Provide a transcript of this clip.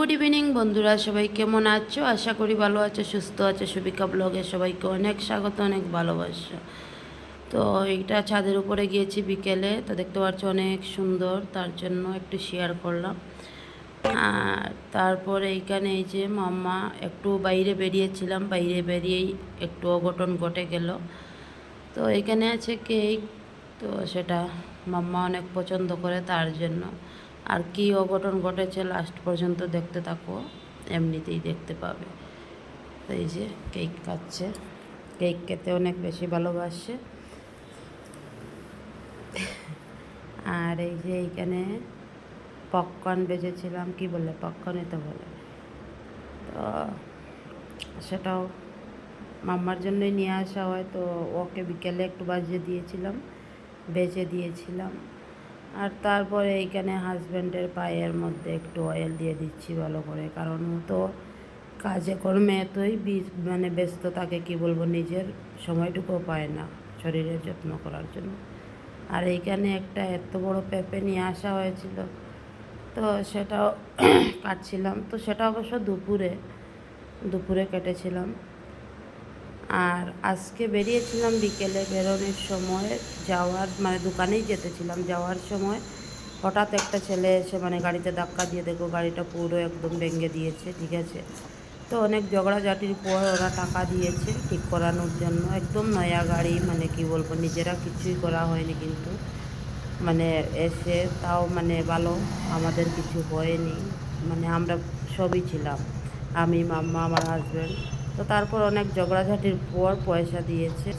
Good evening বন্ধুরা, সবাই কেমন আছো? আশা করি ভালো আছো, সুস্থ আছো। সুবিকা ব্লগে সবাইকে অনেক স্বাগত, অনেক ভালোবাসা। তো এইটা ছাদের উপরে গিয়েছি বিকেলে, তো দেখতে পাচ্ছ অনেক সুন্দর, তার জন্য একটু শেয়ার করলাম। আর তারপরে এইখানে এই যে মাম্মা একটু বাইরে বেরিয়েছিলাম, বাইরে বেরিয়েই একটু অঘটন ঘটে গেল। তো এখানে আছে কেক তো সেটা মাম্মা অনেক পছন্দ করে তার জন্য। আর কি অঘটন ঘটেছে লাস্ট পর্যন্ত দেখতে থাকো, এমনিতেই দেখতে পাবে। এই যে কেক খাচ্ছে। কেক খেতে অনেক বেশি ভালোবাসে। আর এই যে এইখানে পপকর্ন বেজেছিলাম, কি বলে? পপকর্নই তো বলে। তো সেটাও মাম্মার জন্যই নিয়ে আসা হয়, তো ওকে বিকেলে একটু বাজিয়ে দিয়েছিলাম, বেজে দিয়েছিলাম। আর তারপরে এইখানে হাজব্যান্ডের পায়ের মধ্যে একটু অয়েল দিয়ে দিচ্ছি ভালো করে, কারণ তো কাজে কর্মে এতই মানে ব্যস্ত থাকে, কি বলব, নিজের সময়টুকুও পায় না শরীরের যত্ন করার জন্য। আর এইখানে একটা এত বড় পেঁপে নিয়ে আসা হয়েছিল, তো সেটাও কাটছিলাম। তো সেটা অবশ্য দুপুরে দুপুরে কেটেছিলাম। আর আজকে বেরিয়েছিলাম বিকেলে বেরোনোর সময়, যাওয়ার মানে দোকানেই যেতেছিলাম। যাওয়ার সময় হঠাৎ একটা ছেলে এসে মানে গাড়িতে ধাক্কা দিয়ে দেখো গাড়িটা পুরো একদম ভেঙে দিয়েছে, ঠিক আছে? তো অনেক ঝগড়াঝাটির পর ওরা টাকা দিয়েছে ঠিক করানোর জন্য। একদম নয়া গাড়ি মানে কি বলব, নিজেরা কিছুই করা হয়নি কিন্তু। মানে এসে তাও মানে ভালো, আমাদের কিছু হয়নি। মানে আমরা সবই ছিলাম। আমি, মাম্মা, আমার হাজব্যান্ড তো তারপর অনেক ঝগড়াঝাটির পর পয়সা দিয়েছে।